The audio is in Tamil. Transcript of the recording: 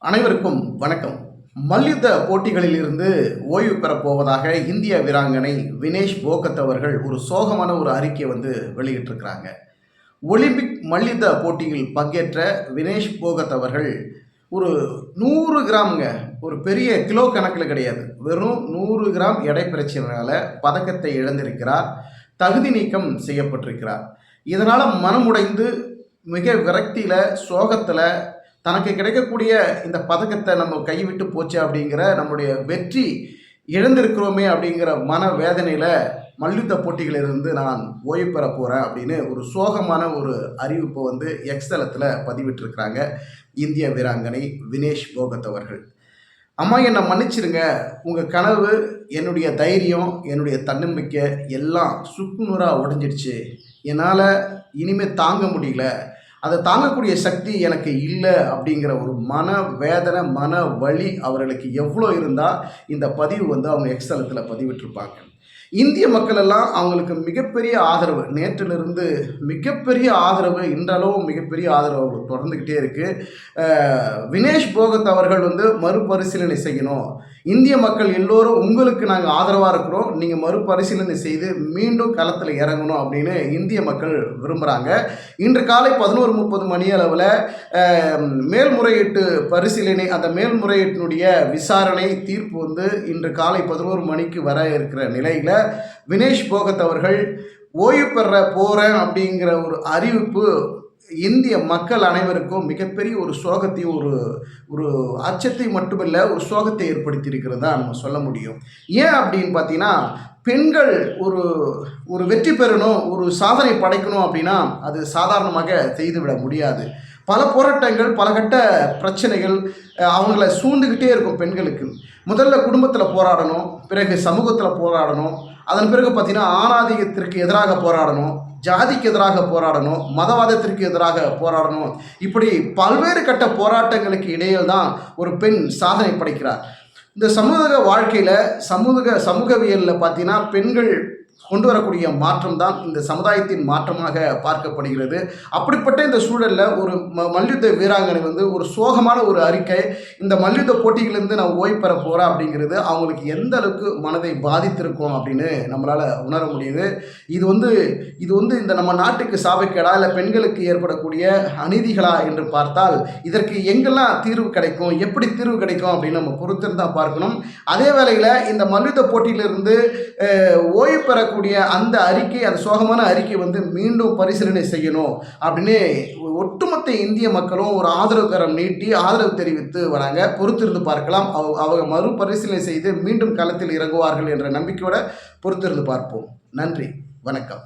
அனைவருக்கும் வணக்கம். மல்யுத்த போட்டிகளில் இருந்து ஓய்வு பெறப் போவதாக இந்திய வீராங்கனை வினேஷ் போகத் அவர்கள் ஒரு சோகமான ஒரு அறிக்கையை வந்து வெளியிட்டிருக்கிறாங்க. ஒலிம்பிக் மல்யுத்த போட்டியில் பங்கேற்ற வினேஷ் போகத் அவர்கள் ஒரு நூறு கிராம்ங்க ஒரு பெரிய கிலோ கணக்கில் கிடையாது. வெறும் நூறு கிராம் எடை பிரச்சனையால் பதக்கத்தை இழந்திருக்கிறார். தகுதி நீக்கம் செய்யப்பட்டிருக்கிறார். இதனால் மனமுடைந்து மிக விரக்தியில் சோகத்தில் தனக்கு கிடைக்கக்கூடிய இந்த பதக்கத்தை நம்ம கைவிட்டு போச்சு அப்படிங்கிற நம்முடைய வெற்றி இழந்திருக்கிறோமே அப்படிங்கிற மன வேதனையில் மல்யுத்த போட்டிகளிலிருந்து நான் ஓய்வு பெற போகிறேன் அப்படின்னு ஒரு சோகமான ஒரு அறிவிப்பை வந்து எக்ஸ்தலத்தில் பதிவிட்டிருக்கிறாங்க இந்திய வீராங்கனை வினேஷ் போகத் அவர்கள். அம்மா என்னை மன்னிச்சிருங்க. உங்கள் கனவு என்னுடைய தைரியம் என்னுடைய தன்னம்பிக்கை எல்லாம் சுக்குநூறாக உடஞ்சிடுச்சு. என்னால் இனிமேல் தாங்க முடியல. அதை தாங்கக்கூடிய சக்தி எனக்கு இல்லை அப்படிங்கிற ஒரு மன வேதனை மன வழி அவர்களுக்கு எவ்வளோ இருந்தால் இந்த பதிவு வந்து அவங்க எக்ஸலத்தில் பதிவிட்டிருப்பாங்க. இந்திய மக்கள் எல்லாம் அவங்களுக்கு மிகப்பெரிய ஆதரவு. நேற்றிலிருந்து மிகப்பெரிய ஆதரவு இன்றளவும் மிகப்பெரிய ஆதரவு அவங்களுக்கு தொடர்ந்துக்கிட்டே இருக்குது வினேஷ் போகத் அவர்கள் வந்து மறுபரிசீலனை செய்யணும். இந்திய மக்கள் எல்லோரும் உங்களுக்கு நாங்கள் ஆதரவாக இருக்கிறோம். நீங்கள் மறுபரிசீலனை செய்து மீண்டும் களத்தில் இறங்கணும் அப்படின்னு இந்திய மக்கள் விரும்புகிறாங்க இன்று காலை பதினோரு முப்பது மணி அளவில் மேல்முறையீட்டு பரிசீலனை அந்த மேல்முறையீட்டினுடைய விசாரணை தீர்ப்பு வந்து இன்று காலை பதினோரு மணிக்கு வர இருக்கிற நிலையில் வினேஷ் போகத் அவர்கள் ஓய்வு பெற போகிறேன் அப்படிங்கிற ஒரு அறிவிப்பு இந்திய மக்கள் அனைவருக்கும் மிகப்பெரிய ஒரு சோகத்தையும் ஒரு ஒரு அச்சத்தை மட்டுமில்லை ஒரு சோகத்தை ஏற்படுத்தியிருக்கிறதா நம்ம சொல்ல முடியும். ஏன் அப்படின்னு பார்த்தீங்கன்னா பெண்கள் ஒரு ஒரு வெற்றி பெறணும் ஒரு சாதனை படைக்கணும் அப்படின்னா அது சாதாரணமாக செய்துவிட முடியாது. பல போராட்டங்கள் பலகட்ட பிரச்சனைகள் அவங்கள சூழ்ந்துக்கிட்டே இருக்கும் பெண்களுக்கு. முதல்ல குடும்பத்தில் போராடணும் பிறகு சமூகத்தில் போராடணும் அதன் பிறகு பார்த்தீங்கன்னா ஆணாதிக்கத்திற்கு எதிராக போராடணும் ஜாதிக்கு எதிராக போராடணும் மதவாதத்திற்கு எதிராக போராடணும். இப்படி பல்வேறு கட்ட போராட்டங்களுக்கு இடையில் தான் ஒரு பெண் சாதனை படைக்கிறார். இந்த சமூக வாழ்க்கையில் சமூக சமூகவியலில் பார்த்தீங்கன்னா பெண்கள் கொண்டு வரக்கூடிய மாற்றம் தான் இந்த சமுதாயத்தின் மாற்றமாக பார்க்கப்படுகிறது. அப்படிப்பட்ட இந்த சூழலில் ஒரு ம மல்யுத்த வீராங்கனை வந்து ஒரு சோகமான ஒரு அறிக்கை இந்த மல்யுத்த போட்டிகளிலிருந்து நான் ஓய்வு பெற போகிறேன் அப்படிங்கிறது அவங்களுக்கு எந்த அளவுக்கு மனதை பாதித்திருக்கும் அப்படின்னு நம்மளால் உணர முடியுது. இது வந்து இது வந்து இந்த நம்ம நாட்டுக்கு சாபக்கேடா இல்லை பெண்களுக்கு ஏற்படக்கூடிய அநீதிகளா என்று பார்த்தால் இதற்கு எங்கெல்லாம் தீர்வு கிடைக்கும் எப்படி தீர்வு கிடைக்கும் அப்படின்னு நம்ம பொறுத்திருந்தால் பார்க்கணும். அதே வேளையில் இந்த மல்யுத்த போட்டியிலிருந்து ஓய்வு பெற பெறக்கூடிய அந்த அறிக்கை அந்த சோகமான அறிக்கை வந்து மீண்டும் பரிசீலனை செய்யணும் அப்படின்னு ஒட்டுமொத்த இந்திய மக்களும் ஒரு ஆதரவு கரம் நீட்டி ஆதரவு தெரிவித்து வராங்க. பொறுத்திருந்து பார்க்கலாம். அவ அவங்க மறுபரிசீலனை செய்து மீண்டும் களத்தில் இறங்குவார்கள் என்ற நம்பிக்கையோட பொறுத்திருந்து பார்ப்போம். நன்றி. வணக்கம்.